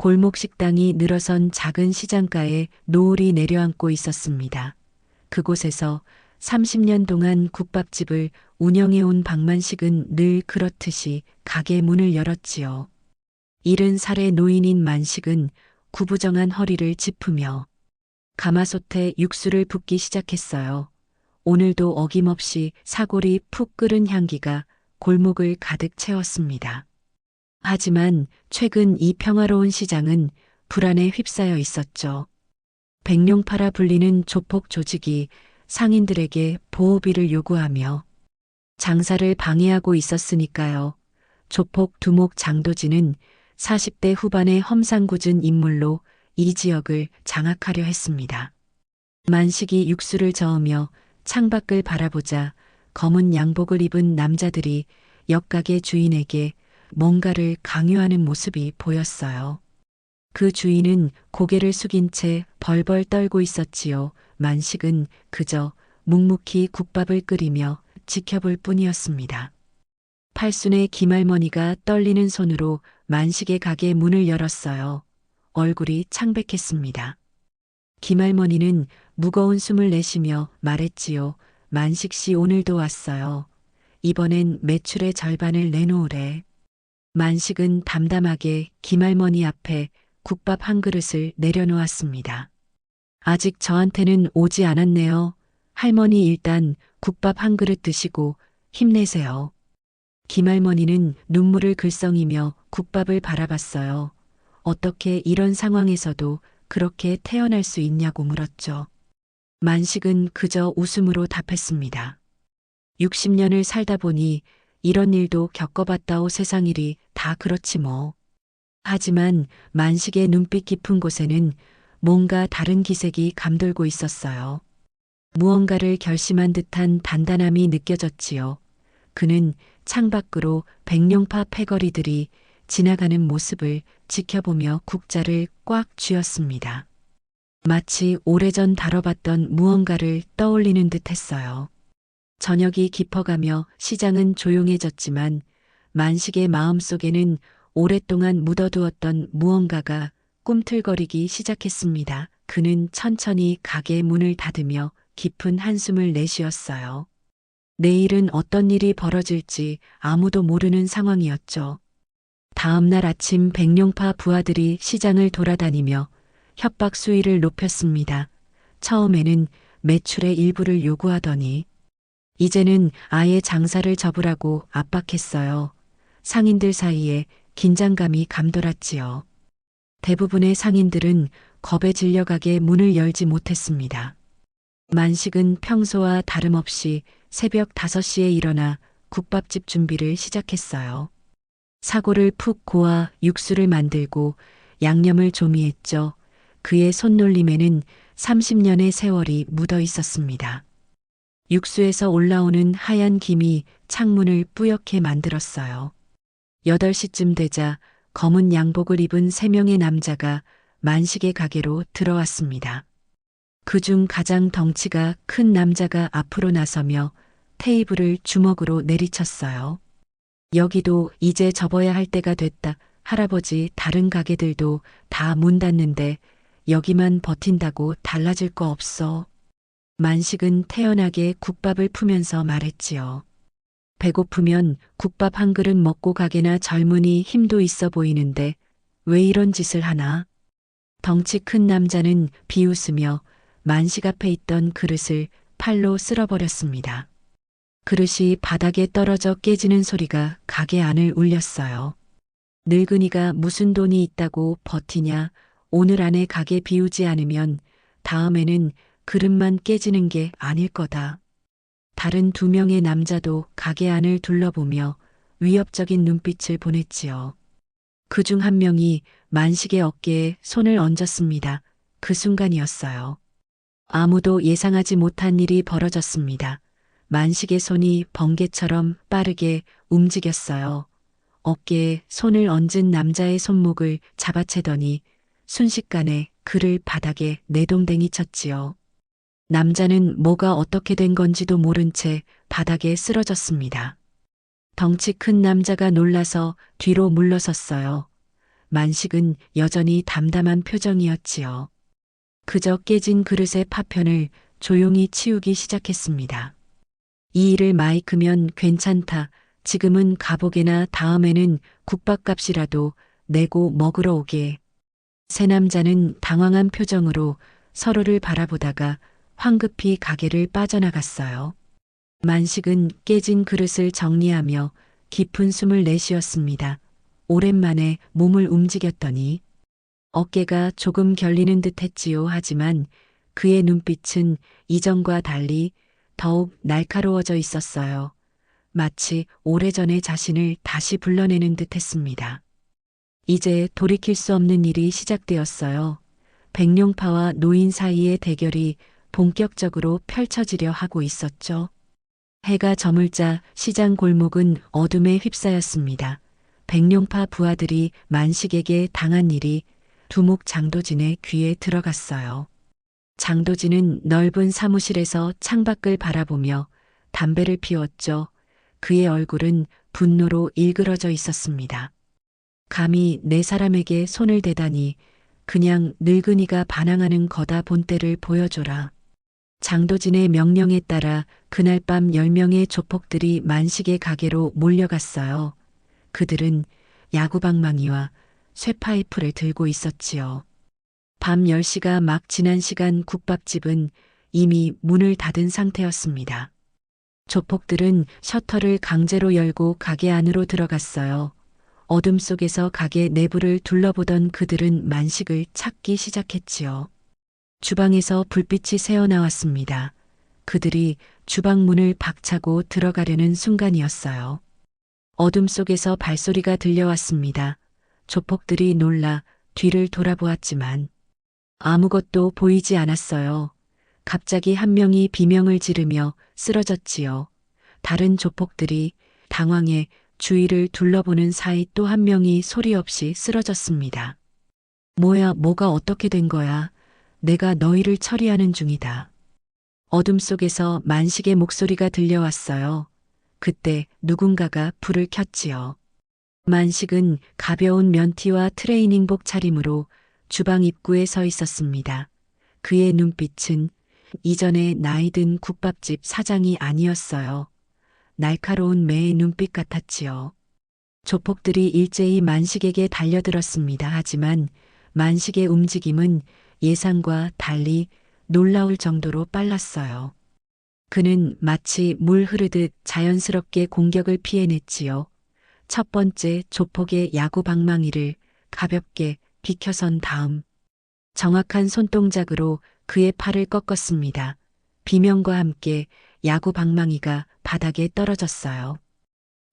골목 식당이 늘어선 작은 시장가에 노을이 내려앉고 있었습니다. 그곳에서 30년 동안 국밥집을 운영해온 박만식은 늘 그렇듯이 가게 문을 열었지요. 일흔 살의 노인인 만식은 구부정한 허리를 짚으며 가마솥에 육수를 붓기 시작했어요. 오늘도 어김없이 사골이 푹 끓은 향기가 골목을 가득 채웠습니다. 하지만 최근 이 평화로운 시장은 불안에 휩싸여 있었죠. 백룡파라 불리는 조폭 조직이 상인들에게 보호비를 요구하며 장사를 방해하고 있었으니까요. 조폭 두목 장도진은 40대 후반의 험상궂은 인물로 이 지역을 장악하려 했습니다. 만식이 육수를 저으며 창밖을 바라보자 검은 양복을 입은 남자들이 옆가게 주인에게 뭔가를 강요하는 모습이 보였어요. 그 주인은 고개를 숙인 채 벌벌 떨고 있었지요. 만식은 그저 묵묵히 국밥을 끓이며 지켜볼 뿐이었습니다. 팔순의 김할머니가 떨리는 손으로 만식의 가게 문을 열었어요. 얼굴이 창백했습니다. 김할머니는 무거운 숨을 내쉬며 말했지요. 만식 씨 오늘도 왔어요. 이번엔 매출의 절반을 내놓으래. 만식은 담담하게 김할머니 앞에 국밥 한 그릇을 내려놓았습니다. 아직 저한테는 오지 않았네요. 할머니 일단 국밥 한 그릇 드시고 힘내세요. 김할머니는 눈물을 글썽이며 국밥을 바라봤어요. 어떻게 이런 상황에서도 그렇게 태어날 수 있냐고 물었죠. 만식은 그저 웃음으로 답했습니다. 60년을 살다 보니 이런 일도 겪어봤다오 세상 일이 다 그렇지 뭐. 하지만 만식의 눈빛 깊은 곳에는 뭔가 다른 기색이 감돌고 있었어요. 무언가를 결심한 듯한 단단함이 느껴졌지요. 그는 창밖으로 백룡파 패거리들이 지나가는 모습을 지켜보며 국자를 꽉 쥐었습니다. 마치 오래전 다뤄봤던 무언가를 떠올리는 듯 했어요. 저녁이 깊어가며 시장은 조용해졌지만 만식의 마음속에는 오랫동안 묻어두었던 무언가가 꿈틀거리기 시작했습니다. 그는 천천히 가게 문을 닫으며 깊은 한숨을 내쉬었어요. 내일은 어떤 일이 벌어질지 아무도 모르는 상황이었죠. 다음 날 아침 백룡파 부하들이 시장을 돌아다니며 협박 수위를 높였습니다. 처음에는 매출의 일부를 요구하더니 이제는 아예 장사를 접으라고 압박했어요. 상인들 사이에 긴장감이 감돌았지요. 대부분의 상인들은 겁에 질려 가게 문을 열지 못했습니다. 만식은 평소와 다름없이 새벽 5시에 일어나 국밥집 준비를 시작했어요. 사골을 푹 고아 육수를 만들고 양념을 조미했죠. 그의 손놀림에는 30년의 세월이 묻어 있었습니다. 육수에서 올라오는 하얀 김이 창문을 뿌옇게 만들었어요. 8시쯤 되자 검은 양복을 입은 세 명의 남자가 만식의 가게로 들어왔습니다. 그중 가장 덩치가 큰 남자가 앞으로 나서며 테이블을 주먹으로 내리쳤어요. 여기도 이제 접어야 할 때가 됐다. 할아버지 다른 가게들도 다 문 닫는데 여기만 버틴다고 달라질 거 없어. 만식은 태연하게 국밥을 푸면서 말했지요. 배고프면 국밥 한 그릇 먹고 가게나 젊은이 힘도 있어 보이는데 왜 이런 짓을 하나? 덩치 큰 남자는 비웃으며 만식 앞에 있던 그릇을 팔로 쓸어버렸습니다. 그릇이 바닥에 떨어져 깨지는 소리가 가게 안을 울렸어요. 늙은이가 무슨 돈이 있다고 버티냐, 오늘 안에 가게 비우지 않으면 다음에는 그릇만 깨지는 게 아닐 거다. 다른 두 명의 남자도 가게 안을 둘러보며 위협적인 눈빛을 보냈지요. 그 중 한 명이 만식의 어깨에 손을 얹었습니다. 그 순간이었어요. 아무도 예상하지 못한 일이 벌어졌습니다. 만식의 손이 번개처럼 빠르게 움직였어요. 어깨에 손을 얹은 남자의 손목을 잡아채더니 순식간에 그를 바닥에 내동댕이 쳤지요. 남자는 뭐가 어떻게 된 건지도 모른 채 바닥에 쓰러졌습니다. 덩치 큰 남자가 놀라서 뒤로 물러섰어요. 만식은 여전히 담담한 표정이었지요. 그저 깨진 그릇의 파편을 조용히 치우기 시작했습니다. 이 일을 마이크면 괜찮다. 지금은 가보게나 다음에는 국밥값이라도 내고 먹으러 오게. 세 남자는 당황한 표정으로 서로를 바라보다가 황급히 가게를 빠져나갔어요. 만식은 깨진 그릇을 정리하며 깊은 숨을 내쉬었습니다. 오랜만에 몸을 움직였더니 어깨가 조금 결리는 듯 했지요. 하지만 그의 눈빛은 이전과 달리 더욱 날카로워져 있었어요. 마치 오래전의 자신을 다시 불러내는 듯 했습니다. 이제 돌이킬 수 없는 일이 시작되었어요. 백룡파와 노인 사이의 대결이 본격적으로 펼쳐지려 하고 있었죠. 해가 저물자 시장 골목은 어둠에 휩싸였습니다. 백룡파 부하들이 만식에게 당한 일이 두목 장도진의 귀에 들어갔어요. 장도진은 넓은 사무실에서 창밖을 바라보며 담배를 피웠죠. 그의 얼굴은 분노로 일그러져 있었습니다. 감히 내 사람에게 손을 대다니 그냥 늙은이가 반항하는 거다 본때를 보여줘라. 장도진의 명령에 따라 그날 밤 10명의 조폭들이 만식의 가게로 몰려갔어요. 그들은 야구방망이와 쇠파이프를 들고 있었지요. 밤 10시가 막 지난 시간 국밥집은 이미 문을 닫은 상태였습니다. 조폭들은 셔터를 강제로 열고 가게 안으로 들어갔어요. 어둠 속에서 가게 내부를 둘러보던 그들은 만식을 찾기 시작했지요. 주방에서 불빛이 새어나왔습니다. 그들이 주방 문을 박차고 들어가려는 순간이었어요. 어둠 속에서 발소리가 들려왔습니다. 조폭들이 놀라 뒤를 돌아보았지만 아무것도 보이지 않았어요. 갑자기 한 명이 비명을 지르며 쓰러졌지요. 다른 조폭들이 당황해 주위를 둘러보는 사이 또 한 명이 소리 없이 쓰러졌습니다. 뭐야, 뭐가 어떻게 된 거야? 내가 너희를 처리하는 중이다. 어둠 속에서 만식의 목소리가 들려왔어요. 그때 누군가가 불을 켰지요. 만식은 가벼운 면티와 트레이닝복 차림으로 주방 입구에 서 있었습니다. 그의 눈빛은 이전에 나이든 국밥집 사장이 아니었어요. 날카로운 매의 눈빛 같았지요. 조폭들이 일제히 만식에게 달려들었습니다. 하지만 만식의 움직임은 예상과 달리 놀라울 정도로 빨랐어요. 그는 마치 물 흐르듯 자연스럽게 공격을 피해냈지요. 첫 번째 조폭의 야구 방망이를 가볍게 비켜선 다음 정확한 손동작으로 그의 팔을 꺾었습니다. 비명과 함께 야구 방망이가 바닥에 떨어졌어요.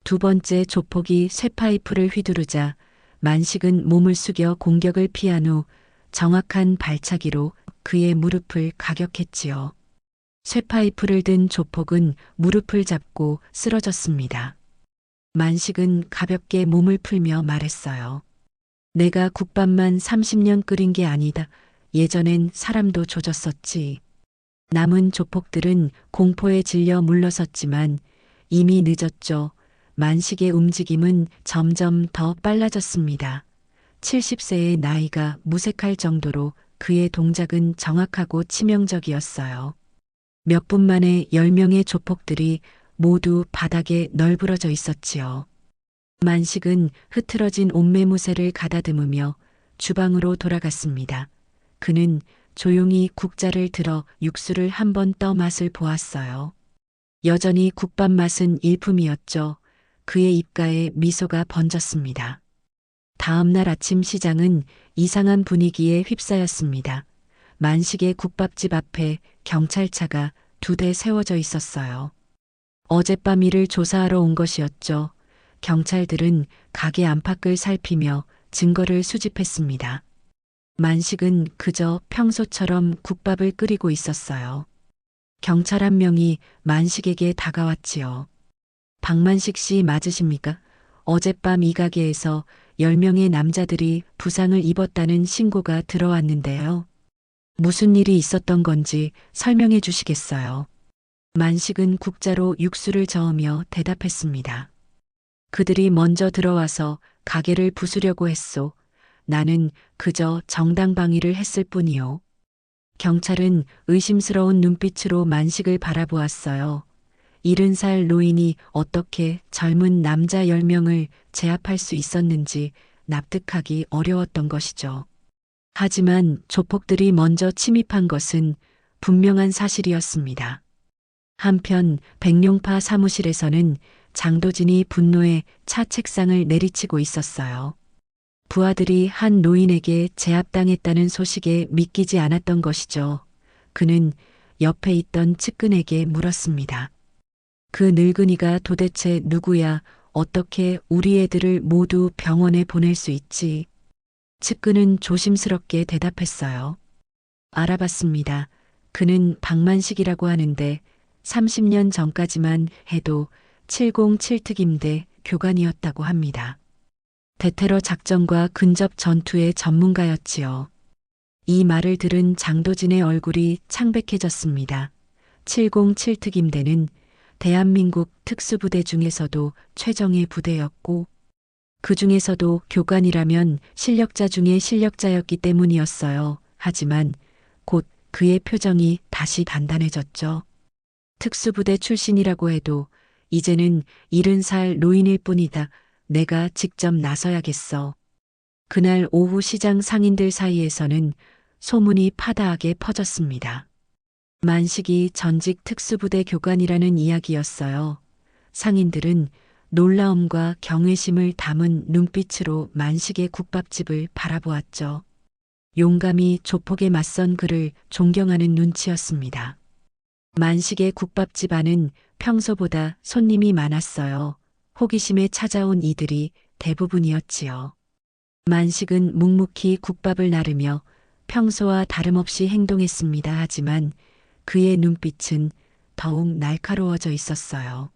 두 번째 조폭이 쇠파이프를 휘두르자 만식은 몸을 숙여 공격을 피한 후 정확한 발차기로 그의 무릎을 가격했지요. 쇠파이프를 든 조폭은 무릎을 잡고 쓰러졌습니다. 만식은 가볍게 몸을 풀며 말했어요. 내가 국밥만 30년 끓인 게 아니다. 예전엔 사람도 조졌었지. 남은 조폭들은 공포에 질려 물러섰지만 이미 늦었죠. 만식의 움직임은 점점 더 빨라졌습니다. 70세의 나이가 무색할 정도로 그의 동작은 정확하고 치명적이었어요. 몇 분 만에 10명의 조폭들이 모두 바닥에 널브러져 있었지요. 만식은 흐트러진 옷매무새를 가다듬으며 주방으로 돌아갔습니다. 그는 조용히 국자를 들어 육수를 한 번 떠 맛을 보았어요. 여전히 국밥 맛은 일품이었죠. 그의 입가에 미소가 번졌습니다. 다음 날 아침 시장은 이상한 분위기에 휩싸였습니다. 만식의 국밥집 앞에 경찰차가 두 대 세워져 있었어요. 어젯밤 일을 조사하러 온 것이었죠. 경찰들은 가게 안팎을 살피며 증거를 수집했습니다. 만식은 그저 평소처럼 국밥을 끓이고 있었어요. 경찰 한 명이 만식에게 다가왔지요. 박만식 씨 맞으십니까? 어젯밤 이 가게에서 10명의 남자들이 부상을 입었다는 신고가 들어왔는데요. 무슨 일이 있었던 건지 설명해 주시겠어요? 만식은 국자로 육수를 저으며 대답했습니다. 그들이 먼저 들어와서 가게를 부수려고 했소. 나는 그저 정당방위를 했을 뿐이요. 경찰은 의심스러운 눈빛으로 만식을 바라보았어요. 일흔 살 노인이 어떻게 젊은 남자 10명을 제압할 수 있었는지 납득하기 어려웠던 것이죠. 하지만 조폭들이 먼저 침입한 것은 분명한 사실이었습니다. 한편 백룡파 사무실에서는 장도진이 분노에 차 책상을 내리치고 있었어요. 부하들이 한 노인에게 제압당했다는 소식에 믿기지 않았던 것이죠. 그는 옆에 있던 측근에게 물었습니다. 그 늙은이가 도대체 누구야? 어떻게 우리 애들을 모두 병원에 보낼 수 있지? 측근은 조심스럽게 대답했어요. 알아봤습니다. 그는 박만식이라고 하는데 30년 전까지만 해도 707 특임대 교관이었다고 합니다. 대테러 작전과 근접 전투의 전문가였지요. 이 말을 들은 장도진의 얼굴이 창백해졌습니다. 707 특임대는 대한민국 특수부대 중에서도 최정예 부대였고 그 중에서도 교관이라면 실력자 중에 실력자였기 때문이었어요. 하지만 곧 그의 표정이 다시 단단해졌죠. 특수부대 출신이라고 해도 이제는 일흔 살 노인일 뿐이다. 내가 직접 나서야겠어. 그날 오후 시장 상인들 사이에서는 소문이 파다하게 퍼졌습니다. 만식이 전직 특수부대 교관이라는 이야기였어요. 상인들은 놀라움과 경외심을 담은 눈빛으로 만식의 국밥집을 바라보았죠. 용감히 조폭에 맞선 그를 존경하는 눈치였습니다. 만식의 국밥집 안은 평소보다 손님이 많았어요. 호기심에 찾아온 이들이 대부분이었지요. 만식은 묵묵히 국밥을 나르며 평소와 다름없이 행동했습니다. 하지만 그의 눈빛은 더욱 날카로워져 있었어요.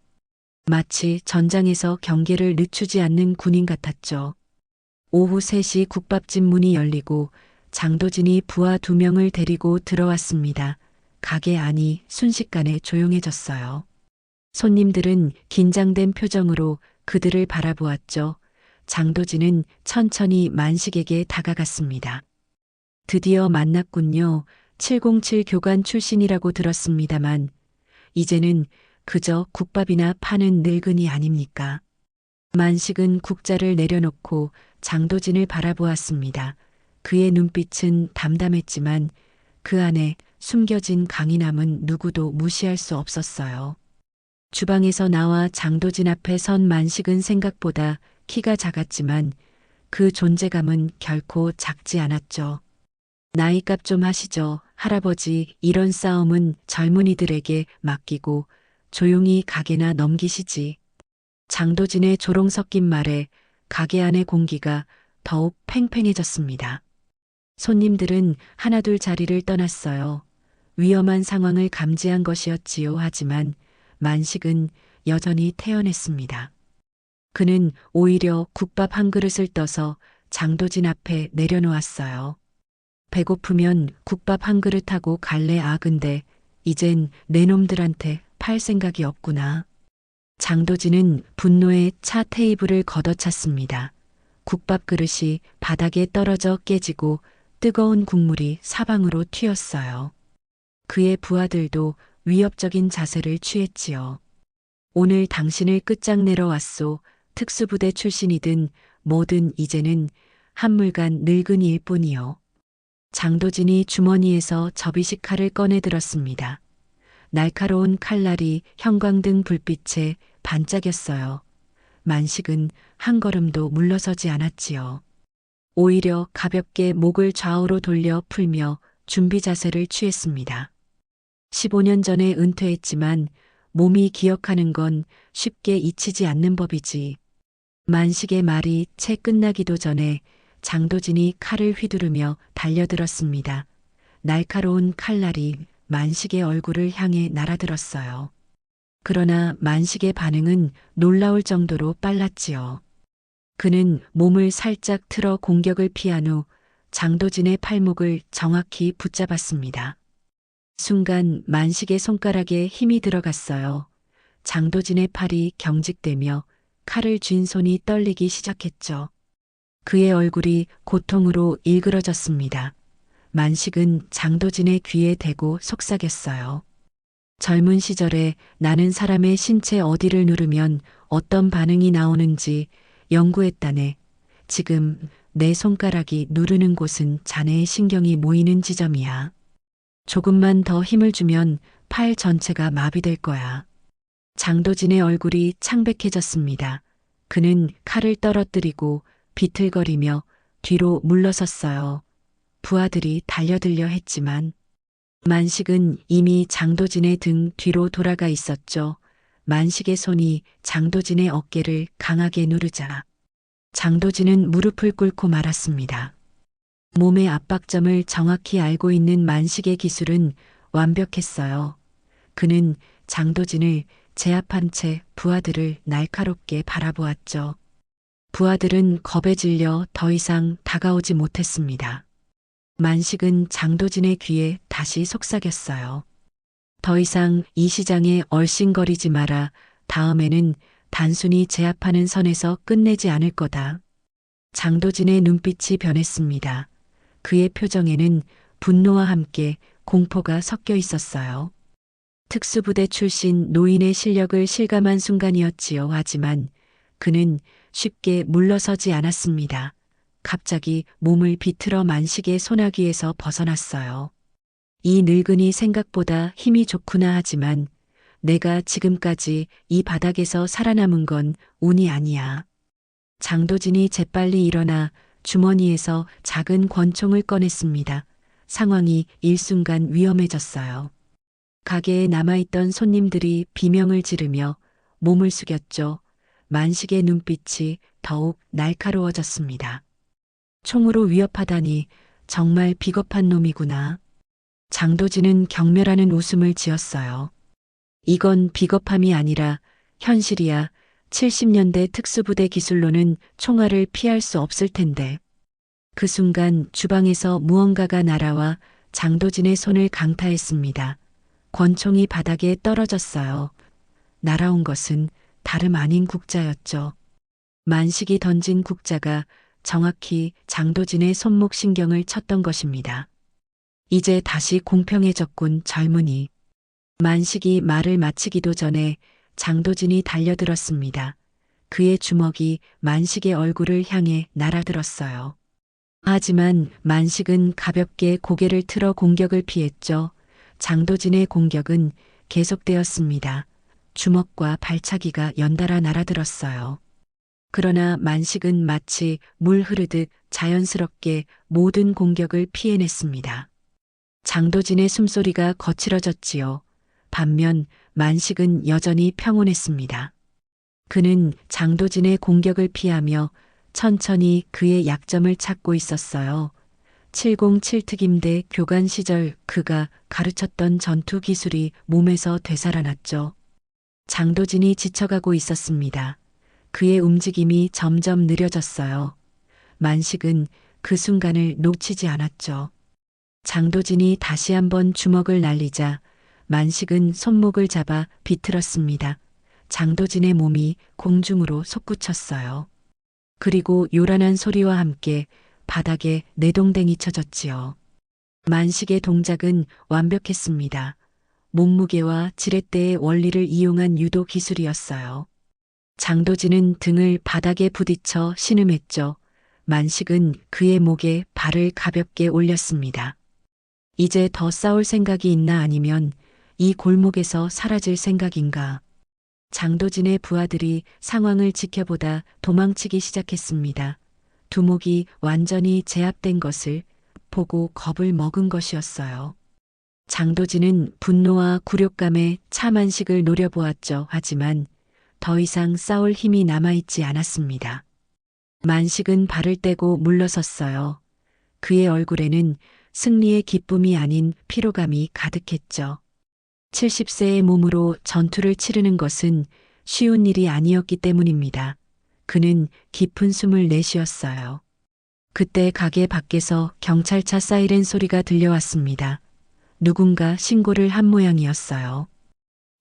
마치 전장에서 경계를 늦추지 않는 군인 같았죠. 오후 3시 국밥집 문이 열리고 장도진이 부하 두 명을 데리고 들어왔습니다. 가게 안이 순식간에 조용해졌어요. 손님들은 긴장된 표정으로 그들을 바라보았죠. 장도진은 천천히 만식에게 다가갔습니다. 드디어 만났군요. 707 교관 출신이라고 들었습니다만, 이제는 그저 국밥이나 파는 늙은이 아닙니까? 만식은 국자를 내려놓고 장도진을 바라보았습니다. 그의 눈빛은 담담했지만 그 안에 숨겨진 강인함은 누구도 무시할 수 없었어요. 주방에서 나와 장도진 앞에 선 만식은 생각보다 키가 작았지만 그 존재감은 결코 작지 않았죠. 나이값 좀 하시죠. 할아버지, 이런 싸움은 젊은이들에게 맡기고 조용히 가게나 넘기시지. 장도진의 조롱 섞인 말에 가게 안의 공기가 더욱 팽팽해졌습니다. 손님들은 하나둘 자리를 떠났어요. 위험한 상황을 감지한 것이었지요. 하지만 만식은 여전히 태연했습니다. 그는 오히려 국밥 한 그릇을 떠서 장도진 앞에 내려놓았어요. 배고프면 국밥 한 그릇하고 갈래 아 근데 이젠 내 놈들한테 팔 생각이 없구나. 장도진은 분노에 차 테이블을 걷어찼습니다. 국밥 그릇이 바닥에 떨어져 깨지고 뜨거운 국물이 사방으로 튀었어요. 그의 부하들도 위협적인 자세를 취했지요. 오늘 당신을 끝장내러 왔소. 특수부대 출신이든 뭐든 이제는 한물간 늙은이일 뿐이요. 장도진이 주머니에서 접이식 칼을 꺼내 들었습니다. 날카로운 칼날이 형광등 불빛에 반짝였어요. 만식은 한 걸음도 물러서지 않았지요. 오히려 가볍게 목을 좌우로 돌려 풀며 준비 자세를 취했습니다. 15년 전에 은퇴했지만 몸이 기억하는 건 쉽게 잊히지 않는 법이지. 만식의 말이 채 끝나기도 전에 장도진이 칼을 휘두르며 달려들었습니다. 날카로운 칼날이 만식의 얼굴을 향해 날아들었어요. 그러나 만식의 반응은 놀라울 정도로 빨랐지요. 그는 몸을 살짝 틀어 공격을 피한 후 장도진의 팔목을 정확히 붙잡았습니다. 순간 만식의 손가락에 힘이 들어갔어요. 장도진의 팔이 경직되며 칼을 쥔 손이 떨리기 시작했죠. 그의 얼굴이 고통으로 일그러졌습니다. 만식은 장도진의 귀에 대고 속삭였어요. 젊은 시절에 나는 사람의 신체 어디를 누르면 어떤 반응이 나오는지 연구했다네. 지금 내 손가락이 누르는 곳은 자네의 신경이 모이는 지점이야. 조금만 더 힘을 주면 팔 전체가 마비될 거야. 장도진의 얼굴이 창백해졌습니다. 그는 칼을 떨어뜨리고 비틀거리며 뒤로 물러섰어요. 부하들이 달려들려 했지만 만식은 이미 장도진의 등 뒤로 돌아가 있었죠. 만식의 손이 장도진의 어깨를 강하게 누르자 장도진은 무릎을 꿇고 말았습니다. 몸의 압박점을 정확히 알고 있는 만식의 기술은 완벽했어요. 그는 장도진을 제압한 채 부하들을 날카롭게 바라보았죠. 부하들은 겁에 질려 더 이상 다가오지 못했습니다. 만식은 장도진의 귀에 다시 속삭였어요. 더 이상 이 시장에 얼씬거리지 마라. 다음에는 단순히 제압하는 선에서 끝내지 않을 거다. 장도진의 눈빛이 변했습니다. 그의 표정에는 분노와 함께 공포가 섞여 있었어요. 특수부대 출신 노인의 실력을 실감한 순간이었지요. 하지만 그는 쉽게 물러서지 않았습니다. 갑자기 몸을 비틀어 만식의 소나기에서 벗어났어요. 이 늙은이 생각보다 힘이 좋구나 하지만 내가 지금까지 이 바닥에서 살아남은 건 운이 아니야. 장도진이 재빨리 일어나 주머니에서 작은 권총을 꺼냈습니다. 상황이 일순간 위험해졌어요. 가게에 남아있던 손님들이 비명을 지르며 몸을 숙였죠. 만식의 눈빛이 더욱 날카로워졌습니다. 총으로 위협하다니 정말 비겁한 놈이구나. 장도진은 경멸하는 웃음을 지었어요. 이건 비겁함이 아니라 현실이야. 70년대 특수부대 기술로는 총알을 피할 수 없을 텐데. 그 순간 주방에서 무언가가 날아와 장도진의 손을 강타했습니다. 권총이 바닥에 떨어졌어요. 날아온 것은 다름 아닌 국자였죠. 만식이 던진 국자가 정확히 장도진의 손목 신경을 쳤던 것입니다. 이제 다시 공평해졌군 젊은이. 만식이 말을 마치기도 전에 장도진이 달려들었습니다. 그의 주먹이 만식의 얼굴을 향해 날아들었어요. 하지만 만식은 가볍게 고개를 틀어 공격을 피했죠. 장도진의 공격은 계속되었습니다. 주먹과 발차기가 연달아 날아들었어요. 그러나 만식은 마치 물 흐르듯 자연스럽게 모든 공격을 피해냈습니다. 장도진의 숨소리가 거칠어졌지요. 반면 만식은 여전히 평온했습니다. 그는 장도진의 공격을 피하며 천천히 그의 약점을 찾고 있었어요. 707 특임대 교관 시절 그가 가르쳤던 전투 기술이 몸에서 되살아났죠. 장도진이 지쳐가고 있었습니다. 그의 움직임이 점점 느려졌어요. 만식은 그 순간을 놓치지 않았죠. 장도진이 다시 한번 주먹을 날리자 만식은 손목을 잡아 비틀었습니다. 장도진의 몸이 공중으로 솟구쳤어요. 그리고 요란한 소리와 함께 바닥에 내동댕이 쳐졌지요. 만식의 동작은 완벽했습니다. 몸무게와 지렛대의 원리를 이용한 유도 기술이었어요. 장도진은 등을 바닥에 부딪혀 신음했죠. 만식은 그의 목에 발을 가볍게 올렸습니다. 이제 더 싸울 생각이 있나 아니면 이 골목에서 사라질 생각인가. 장도진의 부하들이 상황을 지켜보다 도망치기 시작했습니다. 두목이 완전히 제압된 것을 보고 겁을 먹은 것이었어요. 장도진은 분노와 굴욕감에 차만식을 노려보았죠. 하지만 더 이상 싸울 힘이 남아있지 않았습니다. 만식은 발을 떼고 물러섰어요. 그의 얼굴에는 승리의 기쁨이 아닌 피로감이 가득했죠. 70세의 몸으로 전투를 치르는 것은 쉬운 일이 아니었기 때문입니다. 그는 깊은 숨을 내쉬었어요. 그때 가게 밖에서 경찰차 사이렌 소리가 들려왔습니다. 누군가 신고를 한 모양이었어요.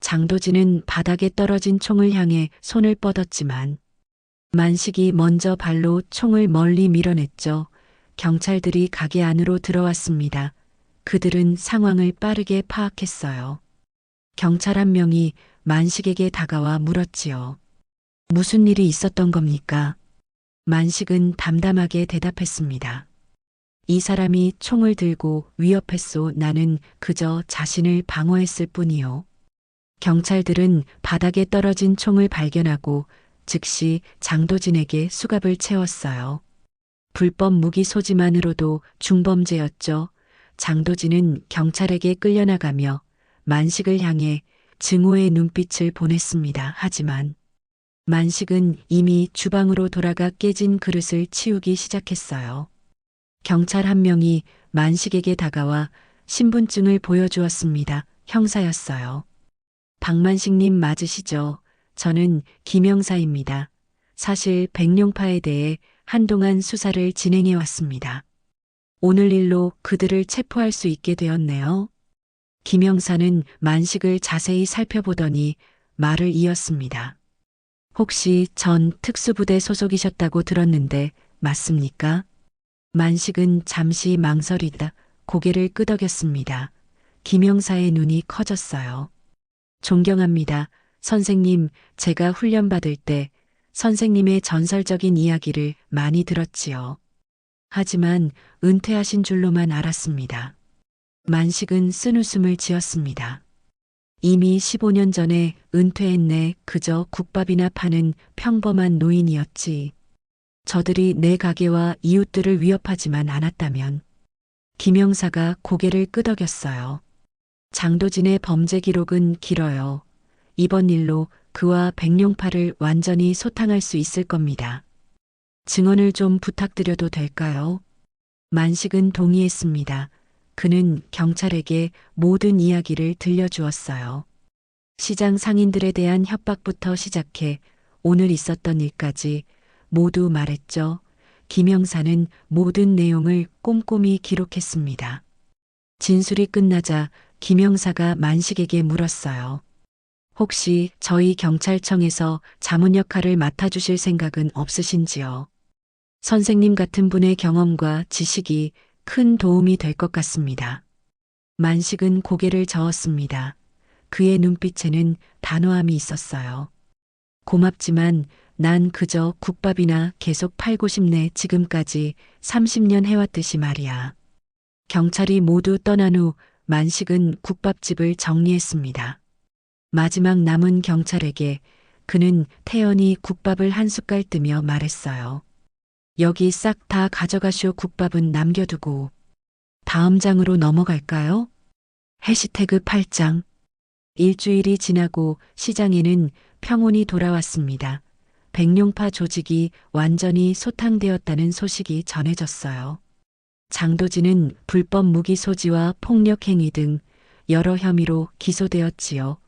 장도진은 바닥에 떨어진 총을 향해 손을 뻗었지만 만식이 먼저 발로 총을 멀리 밀어냈죠. 경찰들이 가게 안으로 들어왔습니다. 그들은 상황을 빠르게 파악했어요. 경찰 한 명이 만식에게 다가와 물었지요. 무슨 일이 있었던 겁니까? 만식은 담담하게 대답했습니다. 이 사람이 총을 들고 위협했소. 나는 그저 자신을 방어했을 뿐이요. 경찰들은 바닥에 떨어진 총을 발견하고 즉시 장도진에게 수갑을 채웠어요. 불법 무기 소지만으로도 중범죄였죠. 장도진은 경찰에게 끌려나가며 만식을 향해 증오의 눈빛을 보냈습니다. 하지만 만식은 이미 주방으로 돌아가 깨진 그릇을 치우기 시작했어요. 경찰 한 명이 만식에게 다가와 신분증을 보여주었습니다. 형사였어요. 박만식님 맞으시죠? 저는 김영사입니다. 사실 백룡파에 대해 한동안 수사를 진행해 왔습니다. 오늘 일로 그들을 체포할 수 있게 되었네요. 김영사는 만식을 자세히 살펴보더니 말을 이었습니다. 혹시 전 특수부대 소속이셨다고 들었는데 맞습니까? 만식은 잠시 망설이다 고개를 끄덕였습니다. 김영사의 눈이 커졌어요. 존경합니다. 선생님, 제가 훈련받을 때 선생님의 전설적인 이야기를 많이 들었지요. 하지만 은퇴하신 줄로만 알았습니다. 만식은 쓴 웃음을 지었습니다. 이미 15년 전에 은퇴했네 그저 국밥이나 파는 평범한 노인이었지. 저들이 내 가게와 이웃들을 위협하지만 않았다면 김영사가 고개를 끄덕였어요. 장도진의 범죄 기록은 길어요. 이번 일로 그와 백룡파를 완전히 소탕할 수 있을 겁니다. 증언을 좀 부탁드려도 될까요? 만식은 동의했습니다. 그는 경찰에게 모든 이야기를 들려주었어요. 시장 상인들에 대한 협박부터 시작해 오늘 있었던 일까지 모두 말했죠. 김영사는 모든 내용을 꼼꼼히 기록했습니다. 진술이 끝나자 김영사가 만식에게 물었어요. 혹시 저희 경찰청에서 자문 역할을 맡아주실 생각은 없으신지요? 선생님 같은 분의 경험과 지식이 큰 도움이 될 것 같습니다. 만식은 고개를 저었습니다. 그의 눈빛에는 단호함이 있었어요. 고맙지만 난 그저 국밥이나 계속 팔고 싶네 지금까지 30년 해왔듯이 말이야. 경찰이 모두 떠난 후 만식은 국밥집을 정리했습니다. 마지막 남은 경찰에게 그는 태연히 국밥을 한 숟갈 뜨며 말했어요. 여기 싹 다 가져가시오 국밥은 남겨두고. 다음 장으로 넘어갈까요? 해시태그 8장. 일주일이 지나고 시장에는 평온이 돌아왔습니다. 백룡파 조직이 완전히 소탕되었다는 소식이 전해졌어요. 장도진은 불법 무기 소지와 폭력 행위 등 여러 혐의로 기소되었지요.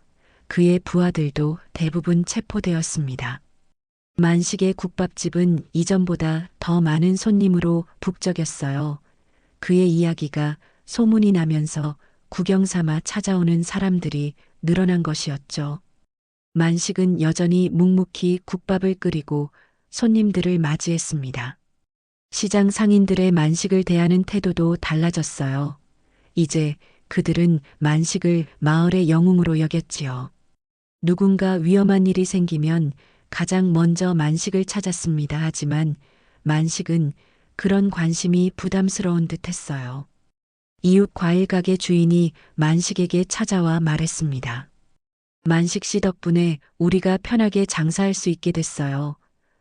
그의 부하들도 대부분 체포되었습니다. 만식의 국밥집은 이전보다 더 많은 손님으로 북적였어요. 그의 이야기가 소문이 나면서 구경 삼아 찾아오는 사람들이 늘어난 것이었죠. 만식은 여전히 묵묵히 국밥을 끓이고 손님들을 맞이했습니다. 시장 상인들의 만식을 대하는 태도도 달라졌어요. 이제 그들은 만식을 마을의 영웅으로 여겼지요. 누군가 위험한 일이 생기면 가장 먼저 만식을 찾았습니다. 하지만 만식은 그런 관심이 부담스러운 듯 했어요. 이웃 과일 가게 주인이 만식에게 찾아와 말했습니다. 만식 씨 덕분에 우리가 편하게 장사할 수 있게 됐어요.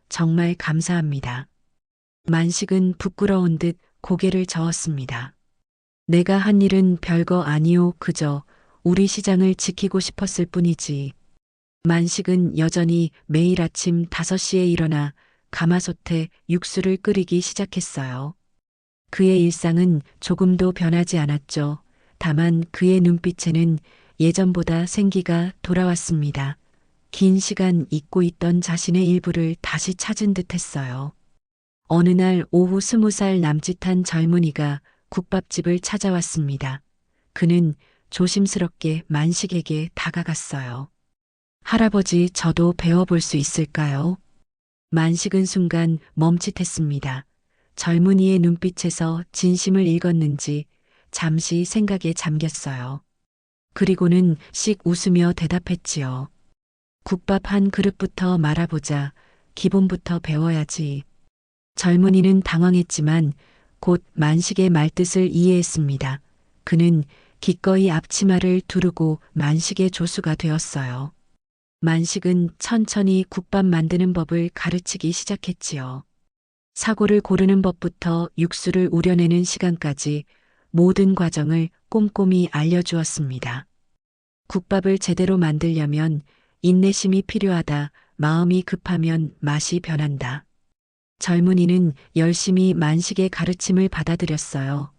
정말 감사합니다. 만식은 부끄러운 듯 고개를 저었습니다. 내가 한 일은 별거 아니오. 그저 우리 시장을 지키고 싶었을 뿐이지. 만식은 여전히 매일 아침 5시에 일어나 가마솥에 육수를 끓이기 시작했어요. 그의 일상은 조금도 변하지 않았죠. 다만 그의 눈빛에는 예전보다 생기가 돌아왔습니다. 긴 시간 잊고 있던 자신의 일부를 다시 찾은 듯 했어요. 어느 날 오후 스무 살 남짓한 젊은이가 국밥집을 찾아왔습니다. 그는 조심스럽게 만식에게 다가갔어요. 할아버지 저도 배워볼 수 있을까요? 만식은 순간 멈칫했습니다. 젊은이의 눈빛에서 진심을 읽었는지 잠시 생각에 잠겼어요. 그리고는 씩 웃으며 대답했지요. 국밥 한 그릇부터 말아보자. 기본부터 배워야지. 젊은이는 당황했지만 곧 만식의 말뜻을 이해했습니다. 그는 기꺼이 앞치마를 두르고 만식의 조수가 되었어요. 만식은 천천히 국밥 만드는 법을 가르치기 시작했지요. 사고를 고르는 법부터 육수를 우려내는 시간까지 모든 과정을 꼼꼼히 알려주었습니다. 국밥을 제대로 만들려면 인내심이 필요하다. 마음이 급하면 맛이 변한다. 젊은이는 열심히 만식의 가르침을 받아들였어요.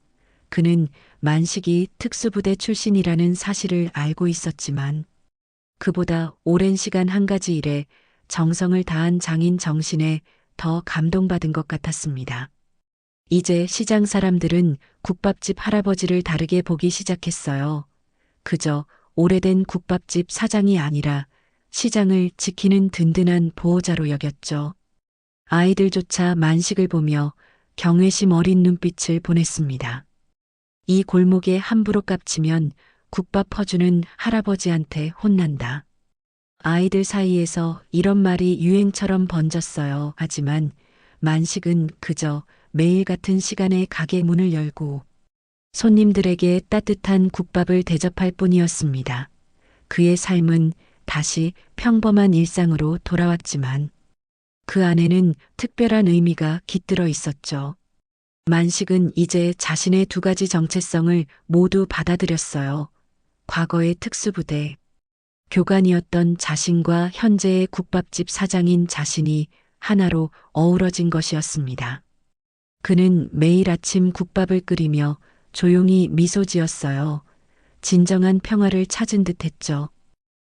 그는 만식이 특수부대 출신이라는 사실을 알고 있었지만 그보다 오랜 시간 한 가지 일에 정성을 다한 장인 정신에 더 감동받은 것 같았습니다. 이제 시장 사람들은 국밥집 할아버지를 다르게 보기 시작했어요. 그저 오래된 국밥집 사장이 아니라 시장을 지키는 든든한 보호자로 여겼죠. 아이들조차 만식을 보며 경외심 어린 눈빛을 보냈습니다. 이 골목에 함부로 깝치면 국밥 퍼주는 할아버지한테 혼난다. 아이들 사이에서 이런 말이 유행처럼 번졌어요. 하지만 만식은 그저 매일 같은 시간에 가게 문을 열고 손님들에게 따뜻한 국밥을 대접할 뿐이었습니다. 그의 삶은 다시 평범한 일상으로 돌아왔지만 그 안에는 특별한 의미가 깃들어 있었죠. 만식은 이제 자신의 두 가지 정체성을 모두 받아들였어요. 과거의 특수부대, 교관이었던 자신과 현재의 국밥집 사장인 자신이 하나로 어우러진 것이었습니다. 그는 매일 아침 국밥을 끓이며 조용히 미소 지었어요. 진정한 평화를 찾은 듯 했죠.